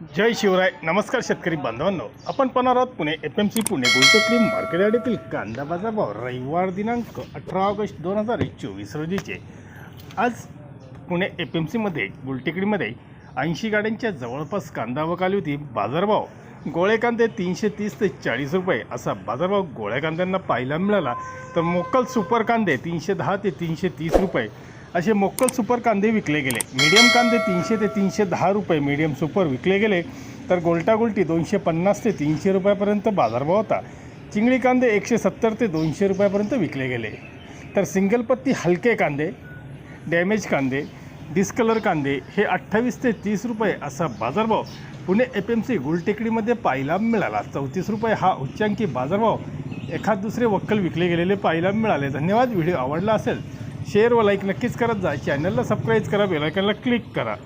जय शिवराय. नमस्कार शेतकरी बांधवांनो. आपण पाहणार आहोत Pune F M C Pune Gultekdi market कांदा बाजार भाव रविवार दिनांक अठरा ऑगस्ट दोन हजार चोवीस रोजीचे. आज पुणे एफ एम सीमध्ये गुलटेकडीमध्ये ऐंशी गाड्यांच्या जवळपास कांदा आवक होती. बाजारभाव गोळे कांदे तीनशे तीस ते चाळीस रुपये असा बाजारभाव गोळ्या कांद्यांना पाहायला मिळाला. तर मोकल सुपर कांदे तीनशे दहा ते तीनशे तीस रुपये. असे मोक्कल सुपर कांदे विकले गेले. मीडियम कांदे तीनशे ते तीनशे दहा रुपये मीडियम सुपर विकले गेले. तर गोलटागोलटी दोनशे पन्नास ते तीनशे रुपयापर्यंत बाजारभाव होता. चिंगळी कांदे एकशे सत्तर ते दोनशे रुपयापर्यंत विकले गेले. तर सिंगल पत्ती हलके कांदे डॅमेज कांदे डिस्कलर कांदे हे अठ्ठावीस ते तीस रुपये असा बाजारभाव पुणे एफ एम सी गुलटेकडीमध्ये पाहायला मिळाला. चौतीस रुपये हा उच्चांकी बाजारभाव. एखाद दुसरे वक्कल विकले गेलेले पाहायला मिळाले. धन्यवाद. व्हिडिओ आवडला असेल शेअर व लाईक नक्कीच करत जा. चॅनलला सबस्क्राईब करा बेलायकनला क्लिक करा.